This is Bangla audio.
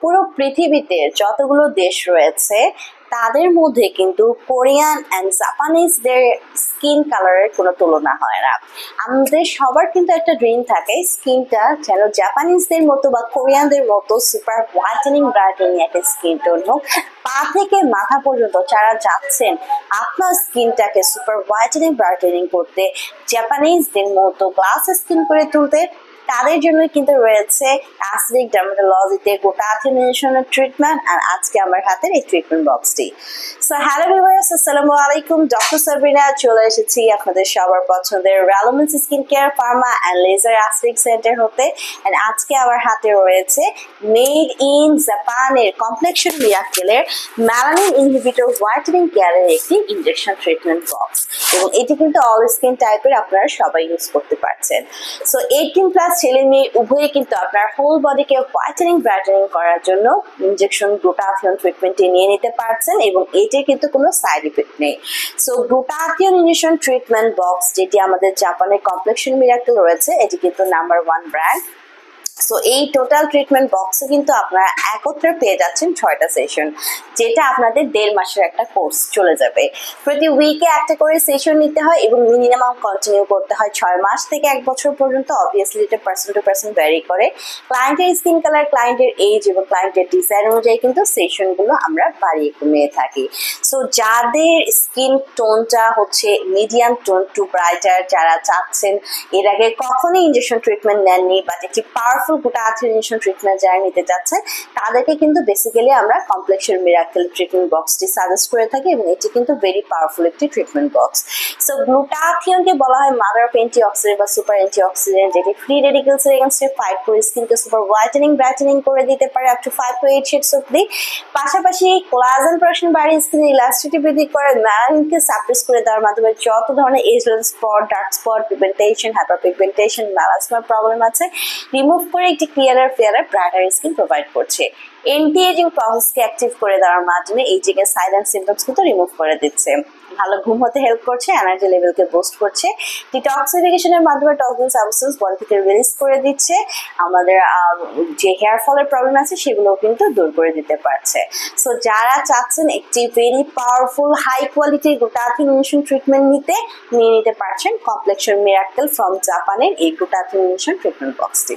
পুরো পৃথিবীতে যতগুলো দেশ রয়েছে, তাদের মধ্যে কিন্তু কোরিয়ান অ্যান্ড জাপানিজদের স্কিন কালারের কোনো তুলনা হয় না। আমাদের সবার কিন্তু একটা ড্রিম থাকে স্কিনটা যেন জাপানিজদের মতো বা কোরিয়ানদের মতো সুপার হোয়াইটেনিং ব্রাইটেনিং একটা স্কিন টোন হোক পা থেকে মাথা পর্যন্ত যারা যাচ্ছেন, আপনার স্কিনটাকে সুপার হোয়াইটেনিং ব্রাইটেনিং করতে জাপানিজদের মতো গ্লাস স্কিন করে তুলতে তাদের জন্য কিন্তু রয়েছে অ্যাসিডিক ডার্মাটোলজিতে গোটা গোটাথিনেশনের ট্রিটমেন্ট আর আজকে আমার হাতের এই ট্রিটমেন্ট বক্সটি সো হ্যালো ভিউয়ার্স আসসালামু আলাইকুম। ডক্টর সাবিনা চলে এসেছি আপনাদের সবার পছন্দের রেলোমেন্স skin care pharma and laser acidic centre হতে। এন্ড আজকে আমার হাতে রয়েছে মেড ইন জাপানের কমপ্লেকশন মিরাকেলের ম্যালানিন ইনহিবিটর হোয়াইটেনিং কেয়ারের একটি ইনজেকশন ট্রিটমেন্ট বক্স এবং এটি কিন্তু অল স্কিন টাইপের আপনারা সবাই ইউজ করতে পারছেন। সো এইটিন প্লাস ছেলে মেয়ে উভয়ে কিন্তু আপনার হোল বডিকে হোয়াইটেনিং ব্রাইটেনিং করার জন্য ইনজেকশন গ্লুটাথিয়ন ট্রিটমেন্টে নিয়ে নিতে পারছেন এবং এটির কিন্তু কোনো সাইড ইফেক্ট নেই। So glutathione injection treatment box যেটি আমাদের জাপানের কমপ্লেকশন মিরাকেল রয়েছে, এটি কিন্তু নাম্বার ওয়ান ব্র্যান্ড সো এই টোটাল ট্রিটমেন্ট বক্সে কিন্তু আপনারা একত্রে পেয়ে যাচ্ছেন ছয়টা সেশন যেটা আপনাদের দেড় মাসের একটা কোর্স চলে যাবে। প্রতি উইকে একটা করে সেশন নিতে হয় এবং মিনিমাম কন্টিনিউ করতে হয় ছয় মাস থেকে এক বছর পর্যন্ত। অবভিয়াসলি এটা পার্সন টু পার্সন ভ্যারি করে। ক্লায়েন্টের স্কিন কালার ক্লায়েন্টের এজ এবং ক্লায়েন্টের ডিজাইন অনুযায়ী কিন্তু সেশনগুলো আমরা বাড়িয়ে কমিয়ে থাকি। সো যাদের স্কিন টোনটা হচ্ছে মিডিয়াম টোন টু ব্রাইটার যারা চাচ্ছেন এর আগে কখনোই ইঞ্জেকশন ট্রিটমেন্ট নেননি বাট একটি পাওয়ারফুল গোটা আর্থিনেশন ট্রিটমেন্ট যারা নিতে যাচ্ছেন তাদেরকে কিন্তু বেসিক্যালি আমরা কমপ্লেক্সের মিরাকেল ট্রিটমেন্ট বক্সটি সাজেস্ট করে থাকি এবং এটি কিন্তু ভেরি পাওয়ারফুল একটি ট্রিটমেন্ট বক্স সো গ্লুটাথিয়নকে বলা হয় মাদার অফ অ্যান্টি অক্সিডেন্ট বা সুপার অ্যান্টি অক্সিডেন্ট যেটি ফ্রি রেডিকেলস এগেনস্টে ফাইট করে স্কিনকে সুপার হোয়াইটেনিং ব্রাইটেনিং করে দিতে পারে up to five to eight shades অব্দি পাশাপাশি কোলাজেন প্রোডাকশন বাড়িয়ে স্কিন ইলাস্টিটি বৃদ্ধি করে ম্যালানিনকে সাপ্রেস করে দেওয়ার মাধ্যমে যত ধরনের age spot dark spot pigmentation hyperpigmentation ম্যালাসমার problem আছে রিমুভ করে একটি clearer fairer brighter skin provide করছে। এন্টি এজিং প্রসেসকে অ্যাক্টিভ করে দেওয়ার মাধ্যমে এইজিং এর সাইলেন্ট সিমটমস কিন্তু রিমুভ করে দিচ্ছে। ভালো ঘুম হতে হেল্প করছে এনার্জি লেভেলকে বুস্ট করছে। ডিটক্সিফিকেশনের মাধ্যমে টক্সিন সাবস্টেন্স বডি থেকে রিলিজ করে দিচ্ছে। আমাদের যে হেয়ার ফলের প্রবলেম আছে, সেগুলোও কিন্তু দূর করে দিতে পারছে। সো যারা চাচ্ছেন একটি ভেরি পাওয়ারফুল হাই কোয়ালিটির গ্লুটাথিনেশন ট্রিটমেন্ট নিতে, নিয়ে নিতে পারছেন কমপ্লেক্সন মিরাকেল ফ্রম জাপানের এই গ্লুটাথিনেশন ট্রিটমেন্ট বক্সটি